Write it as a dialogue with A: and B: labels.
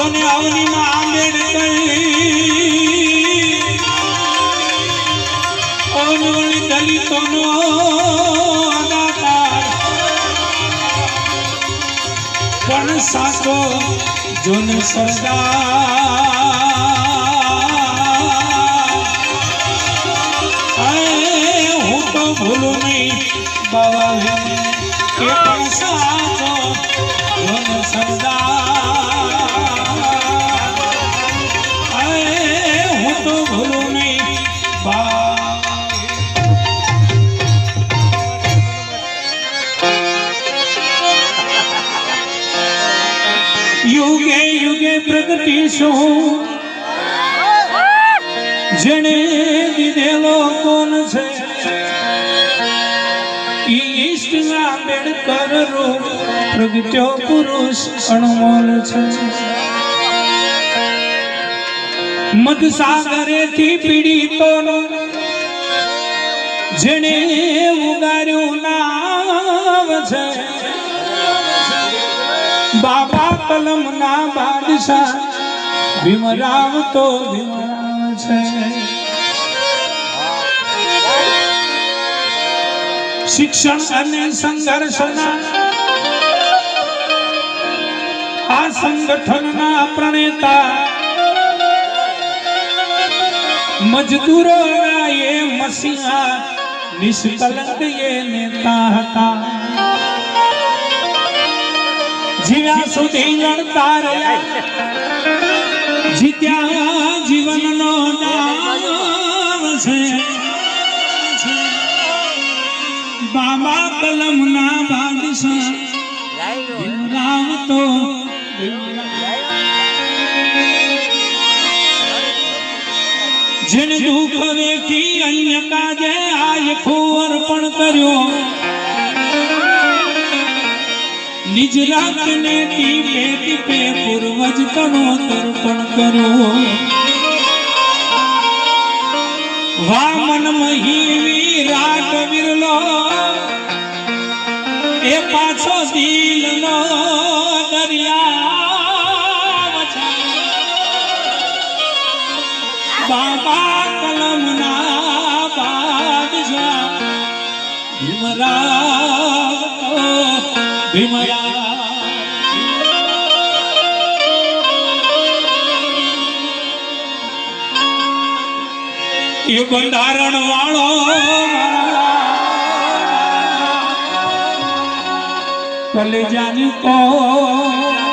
A: જોને અવનીમાં આંબેડકર દલિતોનો પણ સાચો જોને સરદાર. હું તો ભૂલું નહીં બાબા એ પણ સાચો પ્રગટીશું જેણે દીધેલો કોણ છે? ઈ ઈષ્ટ આંબેડકર રૂપ પ્રગટ્યો પુરુષ અણમોલ છે. મધસાગરેથી પીડિતોનો જેણે ઉગાર્યું નામ છે. કલમ ના બાદશાહ ભીમરાવ તો ભીમરાવ છે શિક્ષણ અને સંઘર્ષના આ સંગઠનના પ્રણેતા મજદૂરોના એ મસીહા નિષ્કલંક એ નેતા હતા. જીવ્યા સુધી લડતા રહ્યા. જીત્યા જીવનનો નામ છે. બાબા કલમના બાદશાહ. ભીમરાવ તો જેને દુઃખ વેઠી અન્ય કાજે આયખો અર્પણ કર્યો. નિજ રાતને ટીપે ટીપે પૂર્વજ તનો તર્પણ કર્યો. વામન મહી વિરાટ વિરલો, એ પાછો દિલનો દરિયા બાબા કલમના બાદશાહ ભીમરાવ ભીમરાવ એ બંધારણ વાળો કલેજાની કો